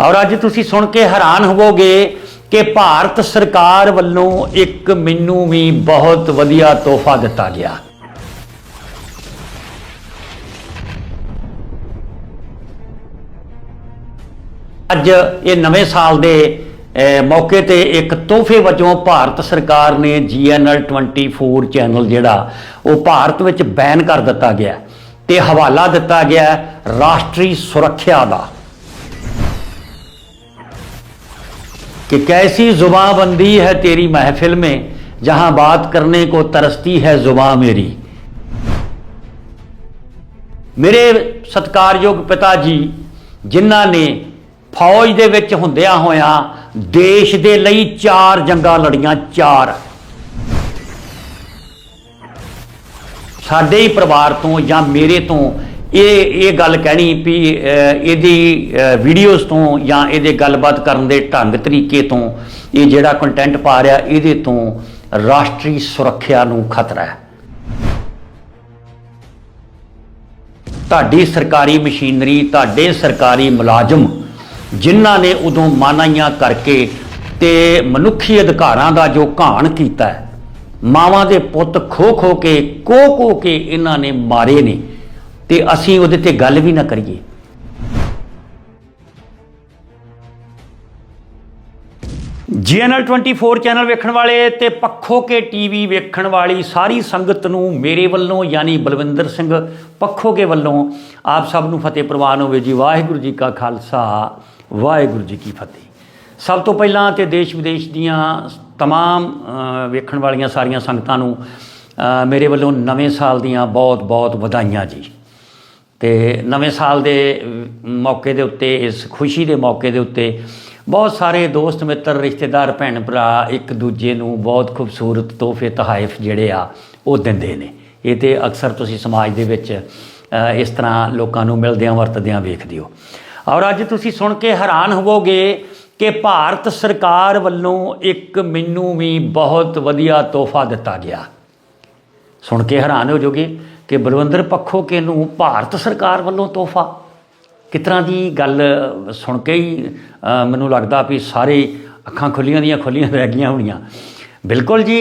ਔਰ ਅੱਜ ਤੁਸੀਂ ਸੁਣ ਕੇ ਹੈਰਾਨ ਹੋਵੋਗੇ ਕਿ ਭਾਰਤ ਸਰਕਾਰ ਵੱਲੋਂ ਇੱਕ ਮੈਨੂੰ ਵੀ ਬਹੁਤ ਵਧੀਆ ਤੋਹਫਾ ਦਿੱਤਾ ਗਿਆ। ਅੱਜ ਇਹ ਨਵੇਂ ਸਾਲ ਦੇ ਮੌਕੇ ਤੇ ਇੱਕ ਤੋਹਫੇ ਵਜੋਂ ਭਾਰਤ ਸਰਕਾਰ ਨੇ GNL 24 ਚੈਨਲ ਜਿਹੜਾ, ਉਹ ਭਾਰਤ ਵਿੱਚ ਬੈਨ ਕਰ ਦਿੱਤਾ ਗਿਆ ਤੇ ਹਵਾਲਾ ਦਿੱਤਾ ਗਿਆ ਰਾਸ਼ਟਰੀ ਸੁਰੱਖਿਆ ਦਾ। कि कैसी जुबाबंदी है तेरी महफिल में जहां बात करने को तरसती है जुबा मेरी ਮੇਰੇ ਸਤਕਾਰਯੋਗ ਪਿਤਾ ਜੀ ਜਿਨ੍ਹਾਂ ਨੇ ਫੌਜ ਦੇ ਵਿੱਚ ਹੁੰਦਿਆਂ ਹੋਇਆਂ ਦੇਸ਼ ਦੇ ਲਈ ਚਾਰ ਜੰਗਾਂ ਲੜੀਆਂ ਚਾਰ ਸਾਡੇ ਹੀ ਪਰਿਵਾਰ ਤੋਂ ਜਾਂ ਮੇਰੇ ਤੋਂ ਇਹ ਇਹ ਗੱਲ ਕਹਿਣੀ ਵੀ ਇਹਦੀ ਵੀਡੀਓਜ਼ ਤੋਂ ਜਾਂ ਇਹਦੇ ਗੱਲਬਾਤ ਕਰਨ ਦੇ ਢੰਗ ਤਰੀਕੇ ਤੋਂ ਇਹ ਜਿਹੜਾ ਕੰਟੈਂਟ ਪਾ ਰਿਹਾ, ਇਹਦੇ ਤੋਂ ਰਾਸ਼ਟਰੀ ਸੁਰੱਖਿਆ ਨੂੰ ਖਤਰਾ ਹੈ। ਤੁਹਾਡੀ ਸਰਕਾਰੀ ਮਸ਼ੀਨਰੀ, ਤੁਹਾਡੇ ਸਰਕਾਰੀ ਮੁਲਾਜ਼ਮ ਜਿਨ੍ਹਾਂ ਨੇ ਉਦੋਂ ਮਾਨਾਈਆਂ ਕਰਕੇ ਤੇ ਮਨੁੱਖੀ ਅਧਿਕਾਰਾਂ ਦਾ ਜੋ ਘਾਣ ਕੀਤਾ ਹੈ, ਮਾਵਾਂ ਦੇ ਪੁੱਤ ਖੋ ਖੋ ਕੇ ਕੋ ਕੋ ਕੇ ਇਹਨਾਂ ਨੇ ਮਾਰੇ ਨੇ। ਤੇ ਅਸੀਂ ਉਹਦੇ ਤੇ ਗੱਲ ਵੀ ਨਾ ਕਰੀਏ ਜੀਐਨਐਲ 24 ਚੈਨਲ ਵੇਖਣ ਵਾਲੇ ਤੇ ਪੱਖੋ ਕੇ ਟੀਵੀ ਵੇਖਣ ਵਾਲੀ ਸਾਰੀ ਸੰਗਤ ਨੂੰ ਮੇਰੇ ਵੱਲੋਂ ਯਾਨੀ ਬਲਵਿੰਦਰ ਸਿੰਘ ਪੱਖੋ ਕੇ ਵੱਲੋਂ ਆਪ ਸਭ ਨੂੰ ਫਤਿਹ ਪ੍ਰਵਾਨ ਹੋਵੇ ਜੀ ਵਾਹਿਗੁਰੂ ਜੀ ਕਾ ਖਾਲਸਾ ਵਾਹਿਗੁਰੂ ਜੀ ਕੀ ਫਤਿਹ ਸਭ ਤੋਂ ਪਹਿਲਾਂ ਤੇ ਦੇਸ਼ ਵਿਦੇਸ਼ ਦੀਆਂ तमाम ਅ, ਵੇਖਣ ਵਾਲੀਆਂ ਸਾਰੀਆਂ ਸੰਗਤਾਂ ਨੂੰ ਅ, ਮੇਰੇ ਵੱਲੋਂ ਨਵੇਂ ਸਾਲ ਦੀਆਂ ਬਹੁਤ-ਬਹੁਤ ਵਧਾਈਆਂ ਜੀ ਤੇ ਨਵੇਂ ਸਾਲ ਦੇ ਮੌਕੇ ਦੇ ਉੱਤੇ, ਇਸ ਖੁਸ਼ੀ ਦੇ ਮੌਕੇ ਦੇ ਉੱਤੇ ਬਹੁਤ ਸਾਰੇ ਦੋਸਤ, ਮਿੱਤਰ, ਰਿਸ਼ਤੇਦਾਰ, ਭੈਣ ਭਰਾ ਇੱਕ ਦੂਜੇ ਨੂੰ ਬਹੁਤ ਖੂਬਸੂਰਤ ਤੋਹਫੇ, ਤਹਾਇਫ ਜਿਹੜੇ ਆ, ਉਹ ਦਿੰਦੇ ਨੇ। ਇਹ ਤੇ ਅਕਸਰ ਤੁਸੀਂ ਸਮਾਜ ਦੇ ਵਿੱਚ ਇਸ ਤਰ੍ਹਾਂ ਲੋਕਾਂ ਨੂੰ ਮਿਲਦਿਆਂ ਵਰਤਦਿਆਂ ਵੇਖਦੇ ਹੋ। ਔਰ ਅੱਜ ਤੁਸੀਂ ਸੁਣ ਕੇ ਹੈਰਾਨ ਹੋਵੋਗੇ ਕਿ ਭਾਰਤ ਸਰਕਾਰ ਵੱਲੋਂ ਇੱਕ ਮੈਨੂੰ ਵੀ ਬਹੁਤ ਵਧੀਆ ਤੋਹਫਾ ਦਿੱਤਾ ਗਿਆ। ਸੁਣ ਕੇ ਹੈਰਾਨ ਹੋ ਜਾਓਗੇ। ਕਿ ਬਲਵੰਦਰ ਪੱਖੋ ਕੇ ਨੂੰ ਭਾਰਤ ਸਰਕਾਰ ਵੱਲੋਂ ਤੋਹਫਾ। ਕਿਸ ਤਰ੍ਹਾਂ ਦੀ ਗੱਲ ਸੁਣ ਕੇ ਹੀ ਮੈਨੂੰ ਲੱਗਦਾ ਵੀ ਸਾਰੇ ਅੱਖਾਂ ਖੁੱਲੀਆਂ ਦੀਆਂ ਖੁੱਲੀਆਂ ਰਹਿ ਗਈਆਂ ਹੋਣੀਆਂ। ਬਿਲਕੁਲ ਜੀ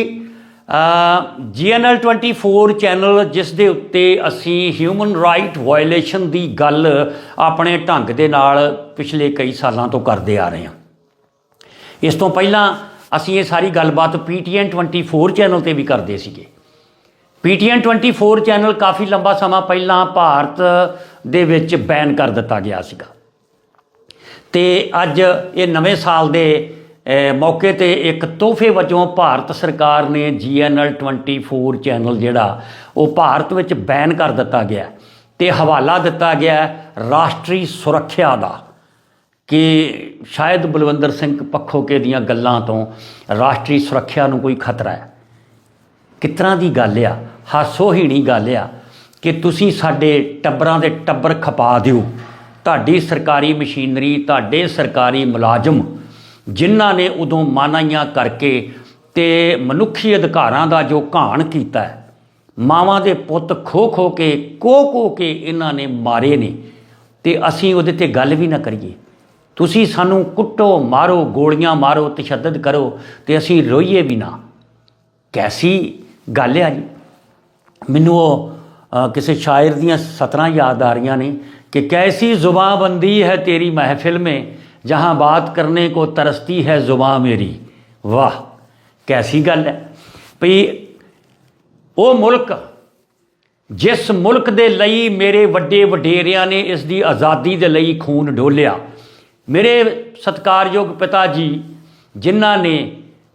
ਜੀਐਨਐਲ 24 ਚੈਨਲ, ਜਿਸ ਦੇ ਉੱਤੇ ਅਸੀਂ ਹਿਊਮਨ ਰਾਈਟ ਵਾਇਲੇਸ਼ਨ ਦੀ ਗੱਲ ਆਪਣੇ ਢੰਗ ਦੇ ਨਾਲ ਪਿਛਲੇ ਕਈ ਸਾਲਾਂ ਤੋਂ ਕਰਦੇ ਆ ਰਹੇ ਹਾਂ। ਇਸ ਤੋਂ ਪਹਿਲਾਂ ਅਸੀਂ ਇਹ ਸਾਰੀ ਗੱਲਬਾਤ ਪੀਟੀਐਨ 24 ਚੈਨਲ ਤੇ ਵੀ ਕਰਦੇ ਸੀਗੇ। ਪੀਟੀਐਨ 24 ਚੈਨਲ ਕਾਫੀ ਲੰਬਾ ਸਮਾਂ ਪਹਿਲਾਂ ਭਾਰਤ ਦੇ ਵਿੱਚ ਬੈਨ ਕਰ ਦਿੱਤਾ ਗਿਆ ਸੀਗਾ। ਤੇ ਅੱਜ ਇਹ ਨਵੇਂ ਸਾਲ ਦੇ ਮੌਕੇ ਤੇ ਇੱਕ ਤੋਹਫੇ ਵਜੋਂ ਭਾਰਤ ਸਰਕਾਰ ਨੇ ਜੀਐਨਐਲ 24 ਚੈਨਲ ਜਿਹੜਾ, ਉਹ ਭਾਰਤ ਵਿੱਚ ਬੈਨ ਕਰ ਦਿੱਤਾ ਗਿਆ। ਤੇ ਹਵਾਲਾ ਦਿੱਤਾ ਗਿਆ ਰਾਸ਼ਟਰੀ ਸੁਰੱਖਿਆ ਦਾ ਕਿ ਸ਼ਾਇਦ ਬਲਵੰਦਰ ਸਿੰਘ ਪੱਖੋਕੇ ਦੀਆਂ ਗੱਲਾਂ ਤੋਂ ਰਾਸ਼ਟਰੀ ਸੁਰੱਖਿਆ ਨੂੰ ਕੋਈ ਖਤਰਾ ਹੈ। ਕਿਸ ਦੀ ਗੱਲ ਆ? ਹਾਸੋਹੀਣੀ ਗੱਲ ਆ ਕਿ ਤੁਸੀਂ ਸਾਡੇ ਟੱਬਰਾਂ ਦੇ ਟੱਬਰ ਖਪਾ ਦਿਓ। ਤੁਹਾਡੀ ਸਰਕਾਰੀ ਮਸ਼ੀਨਰੀ, ਤੁਹਾਡੇ ਸਰਕਾਰੀ ਮੁਲਾਜ਼ਮ ਜਿਨ੍ਹਾਂ ਨੇ ਉਦੋਂ ਮਾਨਾਈਆਂ ਕਰਕੇ ਤੇ ਮਨੁੱਖੀ ਅਧਿਕਾਰਾਂ ਦਾ ਜੋ ਘਾਣ ਕੀਤਾ ਹੈ, ਮਾਵਾਂ ਦੇ ਪੁੱਤ ਖੋ ਖੋ ਕੇ, ਕੋ ਕੋ ਕੇ ਇਹਨਾਂ ਨੇ ਮਾਰੇ ਨੇ, ਤੇ ਅਸੀਂ ਉਹਦੇ ਤੇ ਗੱਲ ਵੀ ਨਾ ਕਰੀਏ। ਤੁਸੀਂ ਸਾਨੂੰ ਕੁੱਟੋ, ਮਾਰੋ, ਗੋਲੀਆਂ ਮਾਰੋ, ਤਸ਼ੱਦਦ ਕਰੋ ਤੇ ਅਸੀਂ ਰੋਈਏ ਵੀ ਨਾ। ਕੈਸੀ ਗੱਲ ਆ ਜੀ। ਮੈਨੂੰ ਉਹ ਕਿਸੇ ਸ਼ਾਇਰ ਦੀਆਂ ਸਤਰਾਂ ਯਾਦ ਆ ਰਹੀਆਂ ਨੇ ਕਿ ਕੈਸੀ ਜ਼ੁਬਾਬੰਦੀ ਹੈ ਤੇਰੀ ਮਹਿਫਿਲ ਮੇ, ਜਹਾਂ ਬਾਤ ਕਰਨੇ ਕੋ ਤਰਸਤੀ ਹੈ ਜ਼ੁਬਾਂ ਮੇਰੀ। ਵਾਹ, ਕੈਸੀ ਗੱਲ ਹੈ। ਭਈ, ਉਹ ਮੁਲਕ, ਜਿਸ ਮੁਲਕ ਦੇ ਲਈ ਮੇਰੇ ਵੱਡੇ ਵਡੇਰਿਆਂ ਨੇ ਇਸ ਦੀ ਆਜ਼ਾਦੀ ਦੇ ਲਈ ਖੂਨ ਢੋਲਿਆ ਮੇਰੇ ਸਤਕਾਰਯੋਗ ਪਿਤਾ ਜੀ, ਜਿਨ੍ਹਾਂ ਨੇ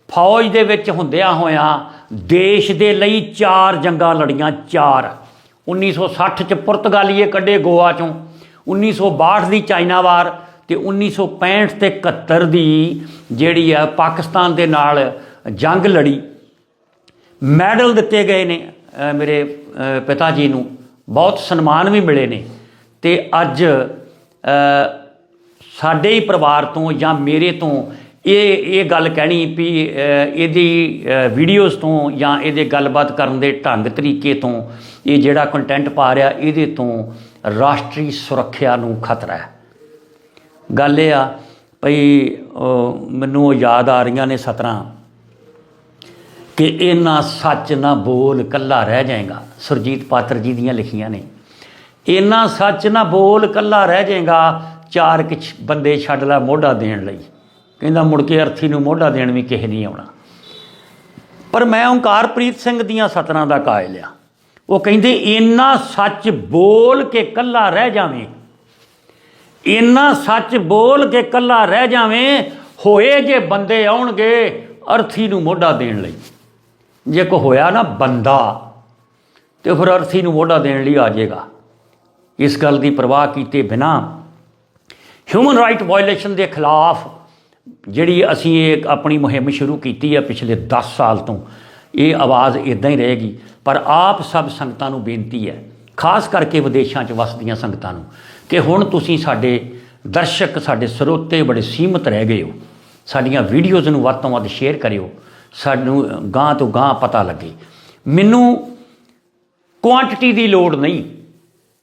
ਫੌਜ ਦੇ ਵਿੱਚ ਹੁੰਦਿਆਂ ਹੋਇਆਂ ਦੇਸ਼ ਦੇ ਲਈ ਚਾਰ ਜੰਗਾਂ ਲੜੀਆਂ, ਚਾਰ। 1960 ਚ ਪੁਰਤਗਾਲੀਏ ਕੱਢੇ ਗੋਆ ਚੋਂ 1962 ਦੀ ਚਾਈਨਾ ਵਾਰ ਤੇ 1965 ਤੇ 71 ਦੀ ਜਿਹੜੀ ਆ ਪਾਕਿਸਤਾਨ ਦੇ ਨਾਲ ਜੰਗ ਲੜੀ। ਮੈਡਲ ਦਿੱਤੇ ਗਏ ਨੇ ਮੇਰੇ ਪਿਤਾ ਜੀ ਨੂੰ। ਬਹੁਤ ਸਨਮਾਨ ਵੀ ਮਿਲੇ ਨੇ। ਤੇ ਅੱਜ ਸਾਡੇ ਹੀ ਪਰਿਵਾਰ ਤੋਂ ਜਾਂ ਮੇਰੇ ਤੋਂ ਇਹ ਇਹ ਗੱਲ ਕਹਿਣੀ ਵੀ ਇਹਦੀ ਵੀਡੀਓਜ਼ ਤੋਂ ਜਾਂ ਇਹਦੇ ਗੱਲਬਾਤ ਕਰਨ ਦੇ ਢੰਗ ਤਰੀਕੇ ਤੋਂ ਇਹ ਜਿਹੜਾ ਕੰਟੈਂਟ ਪਾ ਰਿਹਾ, ਇਹਦੇ ਤੋਂ ਰਾਸ਼ਟਰੀ ਸੁਰੱਖਿਆ ਨੂੰ ਖਤਰਾ ਹੈ। ਗੱਲ ਇਹ ਆ ਭਈ ਮੈਨੂੰ ਉਹ ਯਾਦ ਆ ਰਹੀਆਂ ਨੇ ਸਤਰਾਂ ਕਿ ਇਹਨਾਂ ਸੱਚ ਨਾ ਬੋਲ ਕੱਲਾ ਰਹਿ ਜਾਏਗਾ, ਸੁਰਜੀਤ ਪਾਤਰ ਜੀ ਦੀਆਂ ਲਿਖੀਆਂ ਨੇ। ਇਹਨਾਂ ਸੱਚ ਨਾ ਬੋਲ ਕੱਲਾ ਰਹਿ ਜਾਏਗਾ, ਚਾਰ ਕਿਛ ਬੰਦੇ ਛੱਡ ਲੈ ਮੋਢਾ ਦੇਣ ਲਈ। ਕਹਿੰਦਾ ਮੁੜ ਕੇ ਅਰਥੀ ਨੂੰ ਮੋਢਾ ਦੇਣ ਵੀ ਕਿਸੇ ਨਹੀਂ ਆਉਣਾ। ਪਰ ਮੈਂ ਓਂਕਾਰਪ੍ਰੀਤ ਸਿੰਘ ਦੀਆਂ ਸਤਰਾਂ ਦਾ ਕਾਇਲ ਆ। ਉਹ ਕਹਿੰਦੇ, ਇੰਨਾ ਸੱਚ ਬੋਲ ਕੇ ਕੱਲਾ ਰਹਿ ਜਾਵੇਂ। ਇੰਨਾ ਸੱਚ ਬੋਲ ਕੇ ਕੱਲਾ ਰਹਿ ਜਾਵੇਂ, ਹੋਏ ਜੇ ਬੰਦੇ ਆਉਣਗੇ ਅਰਥੀ ਨੂੰ ਮੋਢਾ ਦੇਣ ਲਈ। ਜੇ ਕੋ ਹੋਇਆ ਨਾ ਬੰਦਾ, ਤੇ ਫਿਰ ਅਰਥੀ ਨੂੰ ਮੋਢਾ ਦੇਣ ਲਈ ਆ ਜਾਏਗਾ। ਇਸ ਗੱਲ ਦੀ ਪਰਵਾਹ ਕੀਤੇ ਬਿਨਾ ਹਿਊਮਨ ਰਾਈਟ ਵਾਇਓਲੇਸ਼ਨ ਦੇ ਖਿਲਾਫ ਜਿਹੜੀ ਅਸੀਂ ਇਹ ਆਪਣੀ ਮੁਹਿੰਮ ਸ਼ੁਰੂ ਕੀਤੀ ਹੈ ਪਿਛਲੇ 10 ਸਾਲ ਤੋਂ, ਇਹ ਆਵਾਜ਼ ਇਦਾਂ ਹੀ ਰਹੇਗੀ। ਪਰ ਆਪ ਸਭ ਸੰਗਤਾਂ ਨੂੰ ਬੇਨਤੀ ਹੈ, ਖਾਸ ਕਰਕੇ ਵਿਦੇਸ਼ਾਂ 'ਚ ਵਸਦੀਆਂ ਸੰਗਤਾਂ ਨੂੰ, ਕਿ ਹੁਣ ਤੁਸੀਂ ਸਾਡੇ ਦਰਸ਼ਕ, ਸਾਡੇ ਸਰੋਤੇ ਬੜੇ ਸੀਮਤ ਰਹਿ ਗਏ ਹੋ। ਸਾਡੀਆਂ ਵੀਡੀਓਜ਼ ਨੂੰ ਵੱਧ ਤੋਂ ਵੱਧ ਸ਼ੇਅਰ ਕਰਿਓ, ਸਾਨੂੰ ਗਾਂ ਤੋਂ ਗਾਂ ਪਤਾ ਲੱਗੇ। ਮੈਨੂੰ ਕੁਆਂਟੀਟੀ ਦੀ ਲੋੜ ਨਹੀਂ।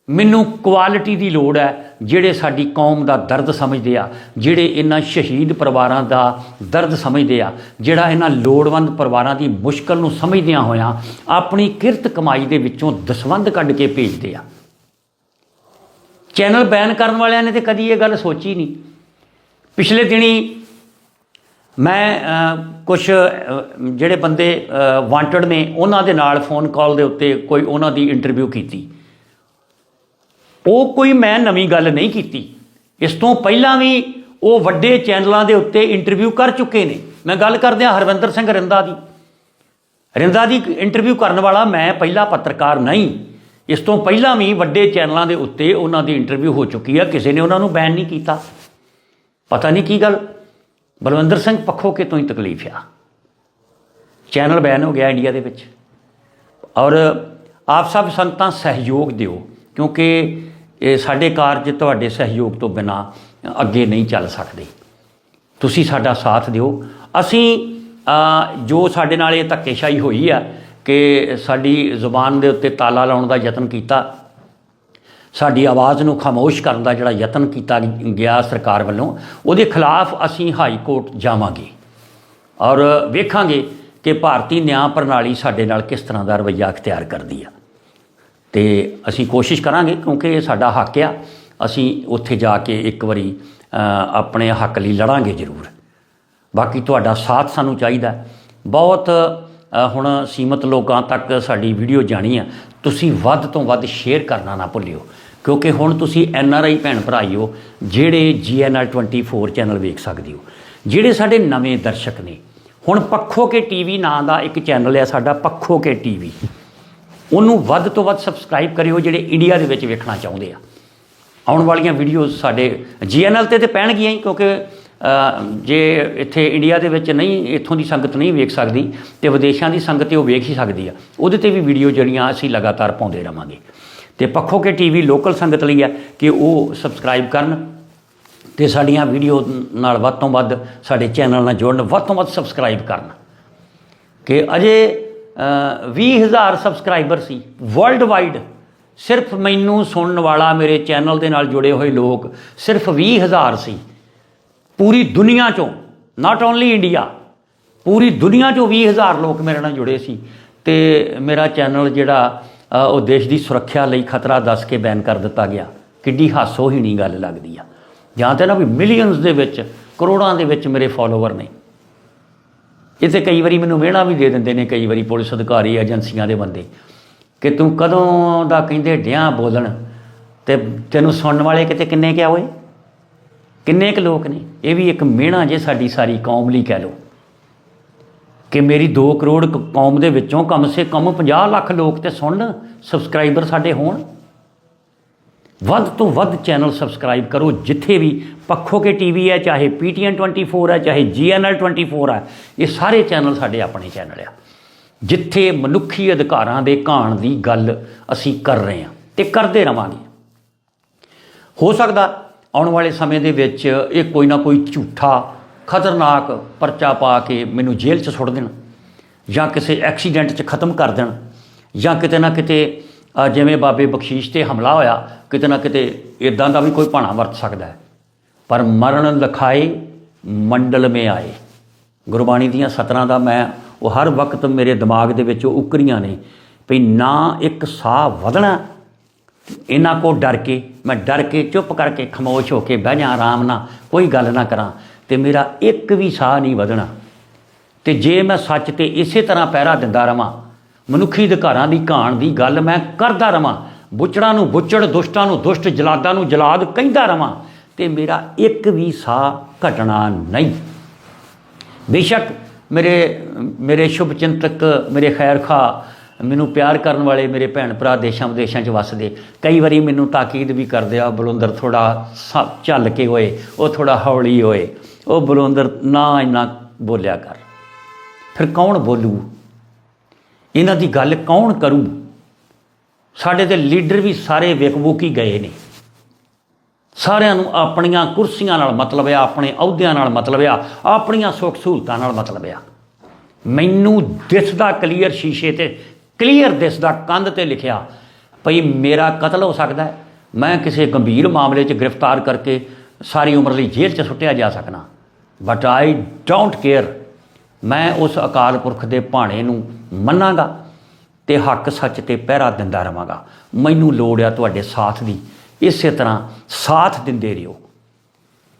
ਮੈਨੂੰ ਕੁਆਲਿਟੀ ਦੀ ਲੋੜ ਹੈ ਜਿਹੜੇ ਸਾਡੀ ਕੌਮ ਦਾ ਦਰਦ ਸਮਝਦੇ ਆ, ਜਿਹੜੇ ਇਹਨਾਂ ਸ਼ਹੀਦ ਪਰਿਵਾਰਾਂ ਦਾ ਦਰਦ ਸਮਝਦੇ ਆ, ਜਿਹੜਾ ਇਹਨਾਂ ਲੋੜਵੰਦ ਪਰਿਵਾਰਾਂ ਦੀ ਮੁਸ਼ਕਲ ਨੂੰ ਸਮਝਦਿਆਂ ਹੋਇਆਂ ਆਪਣੀ ਕਿਰਤ ਕਮਾਈ ਦੇ ਵਿੱਚੋਂ ਦਸਵੰਧ ਕੱਢ ਕੇ ਭੇਜਦੇ ਆ। ਚੈਨਲ ਬੈਨ ਕਰਨ ਵਾਲਿਆਂ ਨੇ ਤੇ ਕਦੀ ਇਹ ਗੱਲ ਸੋਚੀ ਨਹੀਂ। ਪਿਛਲੇ ਦਿਨੀ ਮੈਂ ਕੁਝ ਜਿਹੜੇ ਬੰਦੇ ਵਾਂਟਡ ਨੇ, ਉਹਨਾਂ ਦੇ ਨਾਲ ਫੋਨ ਕਾਲ ਦੇ ਉੱਤੇ ਕੋਈ ਉਹਨਾਂ ਦੀ ਇੰਟਰਵਿਊ ਕੀਤੀ। ਉਹ ਕੋਈ ਮੈਂ ਨਵੀਂ ਗੱਲ ਨਹੀਂ ਕੀਤੀ। ਇਸ ਤੋਂ ਪਹਿਲਾਂ ਵੀ ਉਹ ਵੱਡੇ ਚੈਨਲਾਂ ਦੇ ਉੱਤੇ ਇੰਟਰਵਿਊ ਕਰ ਚੁੱਕੇ ਨੇ। ਮੈਂ ਗੱਲ ਕਰਦਿਆਂ ਹਰਵਿੰਦਰ ਸਿੰਘ ਰਿੰਦਾ ਦੀ। ਰਿੰਦਾ ਦੀ ਇੰਟਰਵਿਊ ਕਰਨ ਵਾਲਾ ਮੈਂ ਪਹਿਲਾ ਪੱਤਰਕਾਰ ਨਹੀਂ। ਇਸ ਤੋਂ ਪਹਿਲਾਂ ਵੀ ਵੱਡੇ ਚੈਨਲਾਂ ਦੇ ਉੱਤੇ ਉਹਨਾਂ ਦੀ ਇੰਟਰਵਿਊ ਹੋ ਚੁੱਕੀ ਆ। ਕਿਸੇ ਨੇ ਉਹਨਾਂ ਨੂੰ ਬੈਨ ਨਹੀਂ ਕੀਤਾ। ਪਤਾ ਨਹੀਂ ਕੀ ਗੱਲ? ਬਲਵੰਦਰ ਸਿੰਘ ਪੱਖੋਂ ਕੇ ਤੋਂ ਹੀ ਤਕਲੀਫ ਆ। ਚੈਨਲ ਬੈਨ ਹੋ ਗਿਆ ਇੰਡੀਆ ਦੇ ਵਿੱਚ। ਔਰ ਆਪ ਸਭ ਸੰਗਤਾਂ ਸਹਿਯੋਗ ਦਿਓ, ਕਿਉਂਕਿ ਇਹ ਸਾਡੇ ਕਾਰਜ ਤੁਹਾਡੇ ਸਹਿਯੋਗ ਤੋਂ ਬਿਨਾ ਅੱਗੇ ਨਹੀਂ ਚੱਲ ਸਕਦੇ। ਤੁਸੀਂ ਸਾਡਾ ਸਾਥ ਦਿਓ। ਅਸੀਂ ਜੋ ਸਾਡੇ ਨਾਲ ਇਹ ਧੱਕੇਸ਼ਾਹੀ ਹੋਈ ਆ ਕਿ ਸਾਡੀ ਜ਼ੁਬਾਨ ਦੇ ਉੱਤੇ ਤਾਲਾ ਲਾਉਣ ਦਾ ਯਤਨ ਕੀਤਾ, ਸਾਡੀ ਆਵਾਜ਼ ਨੂੰ ਖਾਮੋਸ਼ ਕਰਨ ਦਾ ਜਿਹੜਾ ਯਤਨ ਕੀਤਾ ਗਿਆ ਸਰਕਾਰ ਵੱਲੋਂ, ਉਹਦੇ ਖਿਲਾਫ ਅਸੀਂ ਹਾਈ ਕੋਰਟ ਜਾਵਾਂਗੇ। ਔਰ ਵੇਖਾਂਗੇ ਕਿ ਭਾਰਤੀ ਨਿਆਂ ਪ੍ਰਣਾਲੀ ਸਾਡੇ ਨਾਲ ਕਿਸ ਤਰ੍ਹਾਂ ਦਾ ਰਵੱਈਆ ਅਖਤਿਆਰ ਕਰਦੀ ਆ। ਤੇ ਅਸੀਂ ਕੋਸ਼ਿਸ਼ ਕਰਾਂਗੇ, ਕਿਉਂਕਿ ਇਹ ਸਾਡਾ ਹੱਕ ਆ। ਅਸੀਂ ਉੱਥੇ ਜਾ ਕੇ ਇੱਕ ਵਾਰੀ ਆਪਣੇ ਹੱਕ ਲਈ ਲੜਾਂਗੇ ਜ਼ਰੂਰ। ਬਾਕੀ ਤੁਹਾਡਾ ਸਾਥ ਸਾਨੂੰ ਚਾਹੀਦਾ। ਬਹੁਤ ਹੁਣ ਸੀਮਤ ਲੋਕਾਂ ਤੱਕ ਸਾਡੀ ਵੀਡੀਓ ਜਾਣੀ ਆ। ਤੁਸੀਂ ਵੱਧ ਤੋਂ ਵੱਧ ਸ਼ੇਅਰ ਕਰਨਾ ਨਾ ਭੁੱਲਿਓ। ਕਿਉਂਕਿ ਹੁਣ ਤੁਸੀਂ ਐਨ ਆਰ ਆਈ ਭੈਣ ਭਰਾਈਓ ਜਿਹੜੇ ਜੀਐਨਆਰ 24 ਚੈਨਲ ਵੇਖ ਸਕਦੇ ਹੋ। ਜਿਹੜੇ ਸਾਡੇ ਨਵੇਂ ਦਰਸ਼ਕ ਨੇ। ਹੁਣ ਪੱਖੋ ਕੇ ਟੀਵੀ ਨਾਂ ਦਾ ਇੱਕ ਚੈਨਲ ਹੈ ਸਾਡਾ, ਪੱਖੋ ਕੇ ਟੀਵੀ। ਉਹਨੂੰ ਵੱਧ ਤੋਂ ਵੱਧ ਸਬਸਕ੍ਰਾਈਬ ਕਰਿਓ ਜਿਹੜੇ ਇੰਡੀਆ ਦੇ ਵਿੱਚ ਵੇਖਣਾ ਚਾਹੁੰਦੇ ਆ। ਆਉਣ ਵਾਲੀਆਂ ਵੀਡੀਓਜ਼ ਸਾਡੇ ਜੀਐਨਐਲ ਤੇ ਤੇ ਪੈਣਗੀਆਂ ਹੀ, ਕਿਉਂਕਿ ਜੇ ਇੱਥੇ ਇੰਡੀਆ ਦੇ ਵਿੱਚ ਨਹੀਂ, ਇੱਥੋਂ ਦੀ ਸੰਗਤ ਨਹੀਂ ਵੇਖ ਸਕਦੀ ਤੇ ਵਿਦੇਸ਼ਾਂ ਦੀ ਸੰਗਤ ਉਹ ਵੇਖ ਹੀ ਸਕਦੀ ਆ। ਉਹਦੇ ਤੇ ਵੀ ਵੀਡੀਓ ਜਿਹੜੀਆਂ ਅਸੀਂ ਲਗਾਤਾਰ ਪਾਉਂਦੇ ਰਵਾਂਗੇ। ਤੇ ਪੱਖੋ ਕੇ ਟੀਵੀ ਲੋਕਲ ਸੰਗਤ ਲਈ ਆ ਕਿ ਉਹ ਸਬਸਕ੍ਰਾਈਬ ਕਰਨ ਤੇ ਸਾਡੀਆਂ ਵੀਡੀਓ ਨਾਲ ਵੱਧ ਤੋਂ ਵੱਧ ਸਾਡੇ ਚੈਨਲ ਨਾਲ ਜੁੜਨ, ਵੱਧ ਤੋਂ ਵੱਧ ਸਬਸਕ੍ਰਾਈਬ ਕਰਨ। ਕਿ ਅਜੇ 20000 ਸਬਸਕ੍ਰਾਈਬਰ ਸੀ। ਵਰਲਡ ਵਾਈਡ ਸਿਰਫ ਮੈਨੂੰ ਸੁਣਨ ਵਾਲਾ ਮੇਰੇ ਚੈਨਲ ਦੇ ਨਾਲ ਜੁੜੇ ਹੋਏ ਲੋਕ ਸਿਰਫ 20000 ਸੀ। ਪੂਰੀ ਦੁਨੀਆ ਚੋਂ ਨਾਟ ਓਨਲੀ ਇੰਡੀਆ ਪੂਰੀ ਦੁਨੀਆ ਚੋਂ 20000 ਲੋਕ ਮੇਰੇ ਨਾਲ ਜੁੜੇ ਸੀ ਤੇ ਮੇਰਾ ਚੈਨਲ ਜਿਹੜਾ ਉਹ ਦੇਸ਼ ਦੀ ਸੁਰੱਖਿਆ ਲਈ ਖਤਰਾ ਦੱਸ ਕੇ ਬੈਨ ਕਰ ਦਿੱਤਾ ਗਿਆ। ਕਿੱਡੀ ਹਾਸੋਹੀਣੀ ਗੱਲ ਲੱਗਦੀ ਆ। ਜਾਂ ਤੇ ਨਾ ਵੀ ਮਿਲੀਅਨਸ ਦੇ ਵਿੱਚ, ਕਰੋੜਾਂ ਦੇ ਵਿੱਚ ਮੇਰੇ ਫਾਲੋਅਰ ਨੇ। ਇੱਥੇ ਕਈ ਵਾਰੀ ਮੈਨੂੰ ਮਿਹਣਾ ਵੀ ਦੇ ਦਿੰਦੇ ਨੇ, ਕਈ ਵਾਰੀ ਪੁਲਿਸ ਅਧਿਕਾਰੀ ਏਜੰਸੀਆਂ ਦੇ ਬੰਦੇ, ਕਿ ਤੂੰ ਕਦੋਂ ਦਾ ਕਹਿੰਦੇ ਡਿਆਂ ਬੋਲਣ, ਤੇ ਤੈਨੂੰ ਸੁਣਨ ਵਾਲੇ ਕਿਤੇ ਕਿੰਨੇ ਕਿਆ ਹੋਏ? ਕਿੰਨੇ ਕੁ ਲੋਕ ਨੇ? ਇਹ ਵੀ ਇੱਕ ਮਿਹਣਾ ਜੇ ਸਾਡੀ ਸਾਰੀ ਕੌਮ ਲਈ ਕਹਿ ਲਓ। ਕਿ ਮੇਰੀ 2 ਕਰੋੜ ਕੌਮ ਦੇ ਵਿੱਚੋਂ ਕਮ ਸੇ ਕਮ 50 ਲੱਖ ਲੋਕ ਤੇ ਸੁਣਨ, ਸਬਸਕ੍ਰਾਈਬਰ ਸਾਡੇ ਹੋਣ। ਵੱਧ ਤੋਂ ਵੱਧ ਚੈਨਲ ਸਬਸਕ੍ਰਾਈਬ ਕਰੋ, ਜਿੱਥੇ ਵੀ ਪੱਖੋ ਕੇ ਟੀਵੀ ਹੈ, ਚਾਹੇ ਪੀਟੀਐਨ 24 ਹੈ, ਚਾਹੇ ਜੀਐਨਐਲ 24 ਹੈ, ਇਹ ਸਾਰੇ ਚੈਨਲ ਸਾਡੇ ਆਪਣੇ ਚੈਨਲ ਆ। ਜਿੱਥੇ ਮਨੁੱਖੀ ਅਧਿਕਾਰਾਂ ਦੇ ਘਾਣ ਦੀ ਗੱਲ ਅਸੀਂ ਕਰ ਰਹੇ ਹਾਂ ਤੇ ਕਰਦੇ ਰਵਾਂਗੇ। ਹੋ ਸਕਦਾ ਆਉਣ ਵਾਲੇ ਸਮੇਂ ਦੇ ਵਿੱਚ ਇਹ ਕੋਈ ਨਾ ਕੋਈ ਝੂਠਾ, ਖਤਰਨਾਕ ਪਰਚਾ ਪਾ ਕੇ ਮੈਨੂੰ ਜੇਲ੍ਹ 'ਚ ਸੁੱਟ ਦੇਣ ਜਾਂ ਕਿਸੇ ਐਕਸੀਡੈਂਟ 'ਚ ਖਤਮ ਕਰ ਦੇਣ ਜਾਂ ਕਿਤੇ ਨਾ ਕਿਤੇ ਜਿਵੇਂ ਬਾਬੇ ਬਖਸ਼ੀਸ਼ ਤੇ ਹਮਲਾ ਹੋਇਆ, ਕਿਤੇ ਨਾ ਕਿਤੇ ਇਦਾਂ ਦਾ ਵੀ ਕੋਈ ਭਾਣਾ ਵਰਤ ਸਕਦਾ ਹੈ। ਪਰ ਮਰਨ ਲਖਾਏ ਮੰਡਲ ਮੇ ਆਏ। ਗੁਰਬਾਣੀ ਦੀਆਂ ਸਤਰਾਂ ਦਾ ਮੈਂ, ਉਹ ਹਰ ਵਕਤ ਮੇਰੇ ਦਿਮਾਗ ਦੇ ਵਿੱਚ ਉਹ ਉਕਰੀਆਂ ਨੇ ਵੀ ਨਾ ਇੱਕ ਸਾਹ ਵਧਣਾ, ਇਹਨਾਂ ਕੋ ਡਰ ਕੇ, ਮੈਂ ਡਰ ਕੇ ਚੁੱਪ ਕਰਕੇ ਖਮੋਸ਼ ਹੋ ਕੇ ਬਹਿ ਜਾ, ਆਰਾਮ ਨਾਲ ਕੋਈ ਗੱਲ ਨਾ ਕਰਾਂ ਤੇ ਮੇਰਾ ਇੱਕ ਵੀ ਸਾਹ ਨਹੀਂ ਵਧਣਾ। ਤੇ ਜੇ ਮੈਂ ਸੱਚ ਤੇ ਇਸੇ ਤਰ੍ਹਾਂ ਪਹਿਰਾ ਦਿੰਦਾ ਰਵਾਂ ਮਨੁੱਖੀ ਅਧਿਕਾਰਾਂ ਦੀ ਕਹਾਣ ਦੀ ਗੱਲ ਮੈਂ ਕਰਦਾ ਰਵਾਂ। ਬੁੱਚੜਾਂ ਨੂੰ ਬੁੱਚੜ, ਦੁਸ਼ਟਾਂ ਨੂੰ ਦੁਸ਼ਟ, ਜਲਾਦਾਂ ਨੂੰ ਜਲਾਦ ਕਹਿੰਦਾ ਰਵਾਂ ਤੇ ਮੇਰਾ ਇੱਕ ਵੀ ਸਾਹ ਘਟਣਾ ਨਹੀਂ। ਬੇਸ਼ੱਕ ਮੇਰੇ ਮੇਰੇ ਸ਼ੁਭ ਚਿੰਤਕ, ਮੇਰੇ ਖੈਰ ਖਾ ਮੈਨੂੰ ਪਿਆਰ ਕਰਨ ਵਾਲੇ ਮੇਰੇ ਭੈਣ ਭਰਾ ਦੇਸ਼ਾਂ ਵਿਦੇਸ਼ਾਂ 'ਚ ਵੱਸਦੇ। ਕਈ ਵਾਰੀ ਮੈਨੂੰ ਤਾਕੀਦ ਵੀ ਕਰਦੇ ਆ, ਬਲੁੰਦਰ ਥੋੜਾ ਝੱਲ ਕੇ ਹੋਏ, ਉਹ ਥੋੜਾ ਹੌਲੀ ਹੋਏ। ਉਹ ਬਲੁੰਦਰ ਨਾ ਇੰਨਾ ਬੋਲਿਆ ਕਰ। ਫਿਰ ਕੌਣ ਬੋਲੂ? ਇਹਨਾਂ ਦੀ ਗੱਲ ਕੌਣ ਕਰੂ? ਸਾਡੇ ਤੇ ਲੀਡਰ ਵੀ ਸਾਰੇ ਵਿਕਬੂਕੀ ਗਏ ਨੇ। ਸਾਰਿਆਂ ਨੂੰ ਆਪਣੀਆਂ ਕੁਰਸੀਆਂ ਨਾਲ ਮਤਲਬ ਆ, ਆਪਣੇ ਅਹੁਦਿਆਂ ਨਾਲ ਮਤਲਬ ਆ, ਆਪਣੀਆਂ ਸੁੱਖ ਸਹੂਲਤਾਂ ਨਾਲ ਮਤਲਬ ਆ। ਮੈਨੂੰ ਦਿਸਦਾ ਕਲੀਅਰ ਸ਼ੀਸ਼ੇ ਤੇ, ਕਲੀਅਰ ਦਿਸਦਾ ਕੰਧ ਤੇ ਲਿਖਿਆ ਭਈ ਮੇਰਾ ਕਤਲ ਹੋ ਸਕਦਾ ਹੈ। ਮੈਂ ਕਿਸੇ ਗੰਭੀਰ ਮਾਮਲੇ 'ਚ ਗ੍ਰਿਫਤਾਰ ਕਰਕੇ ਸਾਰੀ ਉਮਰ ਲਈ ਜੇਲ੍ਹ 'ਚ ਸੁੱਟਿਆ ਜਾ ਸਕਣਾ ਬਟ ਆਈ ਡੋਂਟ ਕੇਅਰ ਮੈਂ ਉਸ ਅਕਾਲ ਪੁਰਖ ਦੇ ਭਾਣੇ ਨੂੰ ਮੰਨਾਂਗਾ ਤੇ ਹੱਕ ਸੱਚ ਤੇ ਪਹਿਰਾ ਦਿੰਦਾ ਰਵਾਂਗਾ। ਮੈਨੂੰ ਲੋੜ ਆ ਤੁਹਾਡੇ ਸਾਥ ਦੀ। ਇਸੇ ਤਰ੍ਹਾਂ ਸਾਥ ਦਿੰਦੇ ਰਹੋ।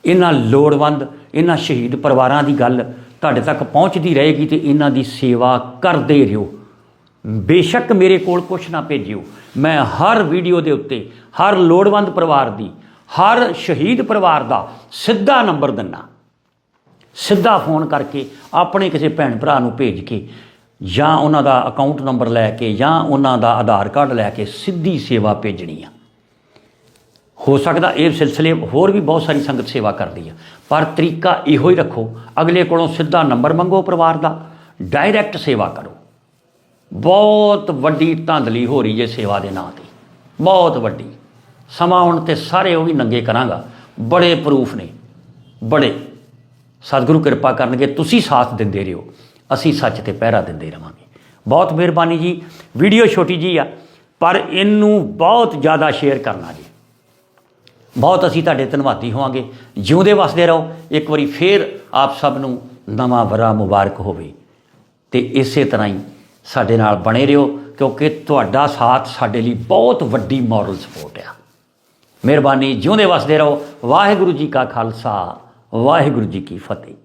ਇਹਨਾਂ ਲੋੜਵੰਦ, ਇਹਨਾਂ ਸ਼ਹੀਦ ਪਰਿਵਾਰਾਂ ਦੀ ਗੱਲ ਤੁਹਾਡੇ ਤੱਕ ਪਹੁੰਚਦੀ ਰਹੇਗੀ ਤੇ ਇਹਨਾਂ ਦੀ ਸੇਵਾ ਕਰਦੇ ਰਹੋ। ਬੇਸ਼ੱਕ ਮੇਰੇ ਕੋਲ ਕੁਛ ਨਾ ਭੇਜਿਓ। ਮੈਂ ਹਰ ਵੀਡੀਓ ਦੇ ਉੱਤੇ, ਹਰ ਲੋੜਵੰਦ ਪਰਿਵਾਰ ਦੀ, ਹਰ ਸ਼ਹੀਦ ਪਰਿਵਾਰ ਦਾ ਸਿੱਧਾ ਨੰਬਰ ਦਿੰਨਾ। ਸਿੱਧਾ ਫੋਨ ਕਰਕੇ ਆਪਣੇ ਕਿਸੇ ਭੈਣ ਭਰਾ ਨੂੰ ਭੇਜ ਕੇ ਜਾਂ ਉਹਨਾਂ ਦਾ ਅਕਾਊਂਟ ਨੰਬਰ ਲੈ ਕੇ ਜਾਂ ਉਹਨਾਂ ਦਾ ਆਧਾਰ ਕਾਰਡ ਲੈ ਕੇ ਸਿੱਧੀ ਸੇਵਾ ਭੇਜਣੀ ਆ। ਹੋ ਸਕਦਾ ਇਹ ਸਿਲਸਿਲੇ ਹੋਰ ਵੀ ਬਹੁਤ ਸਾਰੀ ਸੰਗਤ ਸੇਵਾ ਕਰਦੀ ਆ। ਪਰ ਤਰੀਕਾ ਇਹੋ ਹੀ ਰੱਖੋ, ਅਗਲੇ ਕੋਲੋਂ ਸਿੱਧਾ ਨੰਬਰ ਮੰਗੋ ਪਰਿਵਾਰ ਦਾ ਡਾਇਰੈਕਟ ਸੇਵਾ ਕਰੋ। ਬਹੁਤ ਵੱਡੀ ਧਾਂਦਲੀ ਹੋ ਰਹੀ ਜੇ ਸੇਵਾ ਦੇ ਨਾਂ ਤੇ। ਬਹੁਤ ਵੱਡੀ। ਸਮਾਂ ਹੁਣ ਤੇ ਸਾਰੇ ਉਹ ਵੀ ਨੰਗੇ ਕਰਾਂਗਾ। ਬੜੇ ਪ੍ਰੂਫ ਨੇ। ਬੜੇ। ਸਤਿਗੁਰੂ ਕਿਰਪਾ ਕਰਨਗੇ, ਤੁਸੀਂ ਸਾਥ ਦਿੰਦੇ ਰਹੋ। ਅਸੀਂ ਸੱਚ ਤੇ ਪਹਿਰਾ ਦਿੰਦੇ ਰਵਾਂਗੇ। ਬਹੁਤ ਮਿਹਰਬਾਨੀ ਜੀ। ਵੀਡੀਓ ਛੋਟੀ ਜੀ ਆ, ਪਰ ਇਹਨੂੰ ਬਹੁਤ ਜ਼ਿਆਦਾ ਸ਼ੇਅਰ ਕਰਨਾ ਜੀ। ਬਹੁਤ ਅਸੀਂ ਤੁਹਾਡੇ ਧੰਨਵਾਦੀ ਹੋਵਾਂਗੇ। ਜਿਉਂਦੇ ਵਸਦੇ ਰਹੋ। ਇੱਕ ਵਾਰੀ ਫੇਰ ਆਪ ਸਭ ਨੂੰ ਨਵਾਂ ਵਰਾ ਮੁਬਾਰਕ ਹੋਵੇ। ਤੇ ਇਸੇ ਤਰ੍ਹਾਂ ਹੀ ਸਾਡੇ ਨਾਲ ਬਣੇ ਰਹੋ, ਕਿਉਂਕਿ ਤੁਹਾਡਾ ਸਾਥ ਸਾਡੇ ਲਈ ਬਹੁਤ ਵੱਡੀ ਮੋਰਲ ਸਪੋਰਟ ਆ। ਮਿਹਰਬਾਨੀ, ਜਿਉਂਦੇ ਵਸਦੇ ਰਹੋ। ਵਾਹਿਗੁਰੂ ਜੀ ਕਾ ਖਾਲਸਾ, ਵਾਹਿਗੁਰੂ ਜੀ ਕੀ ਫਤਿਹ।